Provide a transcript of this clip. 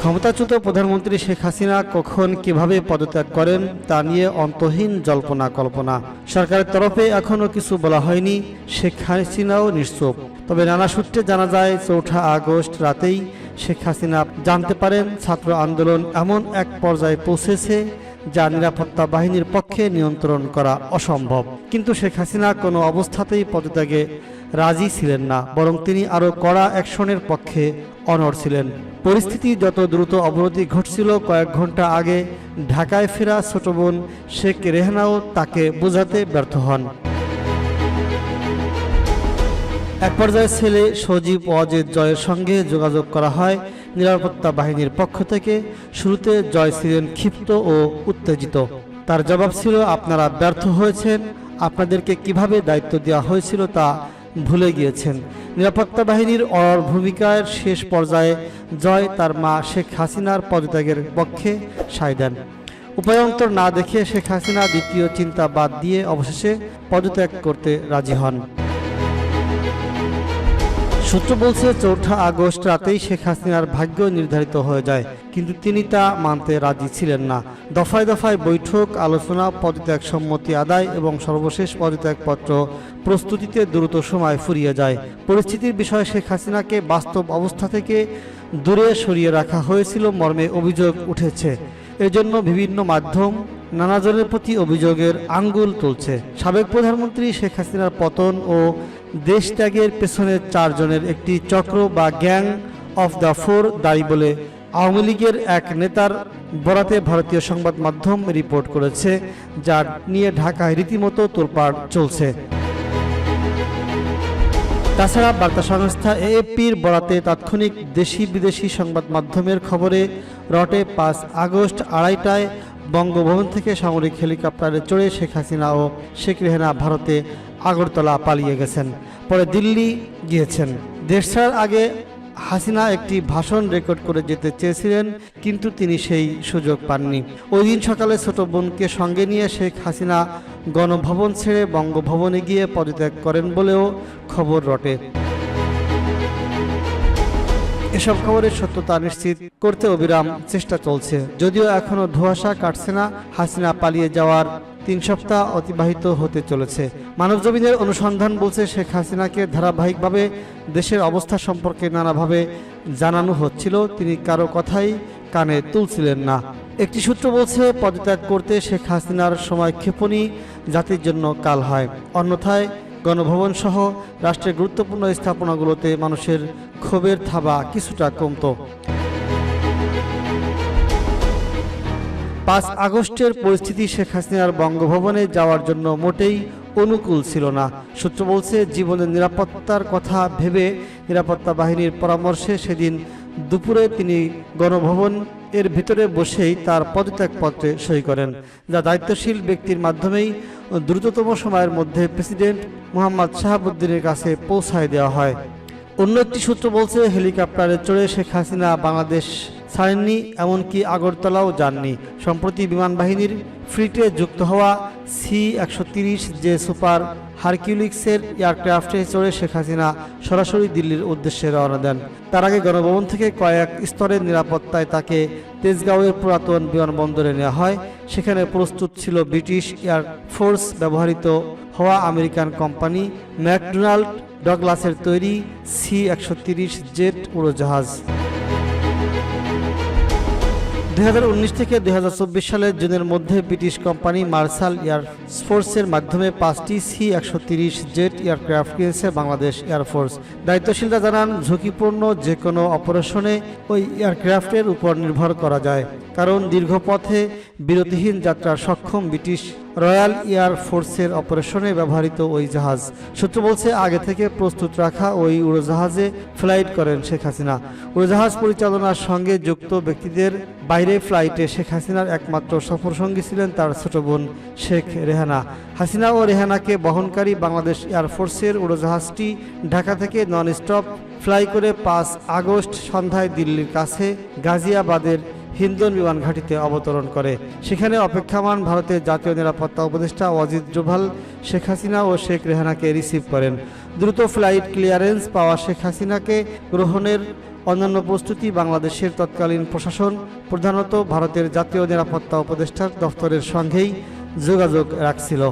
ক্ষমতাচ্যুত প্রধানমন্ত্রী শেখ হাসিনা কখন কীভাবে পদত্যাগ করেন তা নিয়ে অন্তহীন জল্পনা কল্পনা। সরকারের তরফে এখনও কিছু বলা হয়নি, শেখ হাসিনাও নিশ্চুপ। তবে নানা সূত্রে জানা যায়, চৌঠা আগস্ট রাতেই শেখ হাসিনা জানতে পারেন ছাত্র আন্দোলন এমন এক পর্যায়ে পৌঁছেছে যা নিরাপত্তা বাহিনীর পক্ষে নিয়ন্ত্রণ করা অসম্ভব। কিন্তু শেখ হাসিনা কোনো অবস্থাতেই পদত্যাগে রাজি ছিলেন না, বরং তিনি আরও কড়া অ্যাকশনের পক্ষে অনড় ছিলেন। পরিস্থিতি যত দ্রুত অবনতি ঘটছিল, কয়েক ঘণ্টা আগে ঢাকায় ফেরা ছোট বোন শেখ রেহনাও তাকে বোঝাতে ব্যর্থ হন। এক পর্যায়ে ছেলে সজীব অজেদ জয়ের সঙ্গে যোগাযোগ করা হয় নিরাপত্তা বাহিনীর পক্ষ থেকে শুরুতে জয় ছিলেন ক্ষিপ্ত ও উত্তেজিত। তার জবাব ছিল, আপনারা ব্যর্থ হয়েছেন। আপনাদেরকে কীভাবে দায়িত্ব দেওয়া হয়েছিল তা ভুলে গিয়েছেন। নিরাপত্তা বাহিনীর অর ভূমিকার শেষ পর্যায়ে জয় তার মা শেখ হাসিনার পদত্যাগের পক্ষে সায় দেন। উপায়ন্তর না দেখে শেখ হাসিনা দ্বিতীয় চিন্তা বাদ দিয়ে অবশেষে পদত্যাগ করতে রাজি হন। সূত্র বলছে, চৌঠা আগস্ট রাতেই শেখ হাসিনার ভাগ্য নির্ধারিত হয়ে যায়, কিন্তু তিনি তা মানতে রাজি ছিলেন না। দফায় দফায় বৈঠক, আলোচনা, পদত্যাগ সম্মতি আদায় এবং সর্বশেষ পদত্যাগপত্র প্রস্তুতিতে দ্রুত সময় ফুরিয়ে যায়। পরিস্থিতির বিষয়ে শেখ হাসিনাকে বাস্তব অবস্থা থেকে দূরে সরিয়ে রাখা হয়েছিল মর্মে অভিযোগ উঠেছে। এজন্য বিভিন্ন মাধ্যম নানাজনের প্রতি অভিযোগের আঙ্গুল তুলছে। সাবেক প্রধানমন্ত্রী শেখ হাসিনার পতন ও দেশ ত্যাগের পেছনে চারজনের একটি চক্র বা গ্যাং অফ দ্য ফোর দায়ী বলে আওয়ামী লীগের এক নেতার বরাতে ভারতীয় সংবাদ মাধ্যম রিপোর্ট করেছে যার নিয়ে ঢাকায় রীতিমতো তোলপাড় চলছে। তাছাড়া বার্তা সংস্থা এএফপির বরাতে তাৎক্ষণিক দেশি বিদেশি সংবাদ মাধ্যমের খবরে, রটে পাঁচ আগস্ট আড়াইটায় বঙ্গভবন থেকে সামরিক হেলিকপ্টারে চড়ে শেখ হাসিনা ও শেখ রেহানা ভারতে আগরতলা পালিয়ে গেছেন। পরে দিল্লি গিয়েছেন। দেশ ছাড়ার আগে হাসিনা একটি ভাষণ রেকর্ড করে যেতে চেয়েছিলেন, কিন্তু তিনি সেই সুযোগ পাননি। ওই দিন সকালে ছোট বোনকে সঙ্গে নিয়ে শেখ হাসিনা গণভবন ছেড়ে বঙ্গভবনে গিয়ে পদত্যাগ করেন বলেও খবর রটে। এসব খবরের সত্যতা নিশ্চিত করতে অবিরাম চেষ্টা চলছে। যদিও এখনও ধোঁয়াশা কাটছে না, হাসিনা পালিয়ে যাওয়ার তিন সপ্তাহ অতিবাহিত হতে চলেছে। মানবজমিনের অনুসন্ধান বলছে শেখ হাসিনাকে ধারাবাহিকভাবে দেশের অবস্থা সম্পর্কে নানাভাবে জানানো হচ্ছিল। তিনি কারও কথাই কানে তুলছিলেন না। একটি সূত্র বলছে, পদত্যাগ করতে শেখ হাসিনার সময় ক্ষেপণী জাতির জন্য কাল হয়। অন্যথায় গণভবন সহ রাষ্ট্রের গুরুত্বপূর্ণ স্থাপনাগুলোতে মানুষের ক্ষোভের থাবা কিছুটা কমত। পাঁচ আগস্টের পরিস্থিতি শেখ হাসিনার বঙ্গভবনে যাওয়ার জন্য মোটেই অনুকূল ছিল না। সূত্র বলছে, জীবনের নিরাপত্তার কথা ভেবে নিরাপত্তা বাহিনীর পরামর্শে সেদিন দুপুরে তিনি গণভবন এর ভিতরে বসেই তার পদত্যাগপত্রে সই করেন। যা দায়িত্বশীল ব্যক্তির মাধ্যমেই দ্রুততম সময়ের মধ্যে প্রেসিডেন্ট মোহাম্মদ শাহাবুদ্দিনের কাছে পৌঁছায় দেওয়া হয়। অন্য একটি সূত্র বলছে, হেলিকপ্টারে চড়ে শেখ হাসিনা বাংলাদেশ ছাড়েননি, এমনকি আগরতলাও যাননি। সম্প্রতি বিমান বাহিনীর ফ্লিটে যুক্ত হওয়া সি একশো যে সুপার হারকিউলিক্সের এয়ারক্রাফটে চড়ে শেখ হাসিনা সরাসরি দিল্লির উদ্দেশ্যে রওনা দেন। তার আগে গণভবন থেকে কয়েক স্তরের নিরাপত্তায় তাকে তেজগাঁওয়ের পুরাতন বিমানবন্দরে নেওয়া হয়। সেখানে প্রস্তুত ছিল ব্রিটিশ এয়ার ফোর্স ব্যবহৃত হওয়া আমেরিকান কোম্পানি ম্যাকডোনাল্ড ডগলাসের তৈরি সি একশো জেট উড়োজাহাজ। দুই হাজার উনিশ থেকে দু হাজার চব্বিশ সালের জুনের মধ্যে ব্রিটিশ কোম্পানি মার্শাল এয়ার ফোর্সের মাধ্যমে পাঁচটি সি একশো তিরিশ জেট এয়ারক্রাফট কিনেছে বাংলাদেশ এয়ারফোর্স দায়িত্বশীলরা জানান, ঝুঁকিপূর্ণ যে কোনো অপারেশনে ওই এয়ারক্রাফটের উপর নির্ভর করা যায়। কারণ দীর্ঘ পথে বিরতিহীন যাত্রার সক্ষম ব্রিটিশ রয়্যাল এয়ার ফোর্সের অপারেশনে ব্যবহৃত ওই জাহাজ। সূত্র বলছে, আগে থেকে প্রস্তুত রাখা ওই উড়োজাহাজে ফ্লাইট করেন শেখ হাসিনা। উড়োজাহাজ পরিচালনার সঙ্গে যুক্ত ব্যক্তিদের বাইরে ফ্লাইটে শেখ হাসিনার একমাত্র সফরসঙ্গী ছিলেন তার ছোট বোন শেখ রেহানা। হাসিনা ও রেহানাকে বহনকারী বাংলাদেশ এয়ারফোর্সের উড়োজাহাজটি ঢাকা থেকে নন স্টপ ফ্লাই করে পাঁচ আগস্ট সন্ধ্যায় দিল্লির কাছে গাজিয়াবাদের হিন্দন বিমান ঘাঁটিতে অবতরণ করে। সেখানে অপেক্ষামান ভারতের জাতীয় নিরাপত্তা উপদেষ্টা অজিত জোভাল শেখ হাসিনা ও শেখ রেহানাকে রিসিভ করেন। দ্রুত ফ্লাইট ক্লিয়ারেন্স পাওয়া শেখ হাসিনাকে গ্রহণের অন্যান্য প্রস্তুতি বাংলাদেশের তৎকালীন প্রশাসন, প্রধানত ভারতের জাতীয় নিরাপত্তা উপদেষ্টার দফতরের সঙ্গেই যোগাযোগ রাখছিল।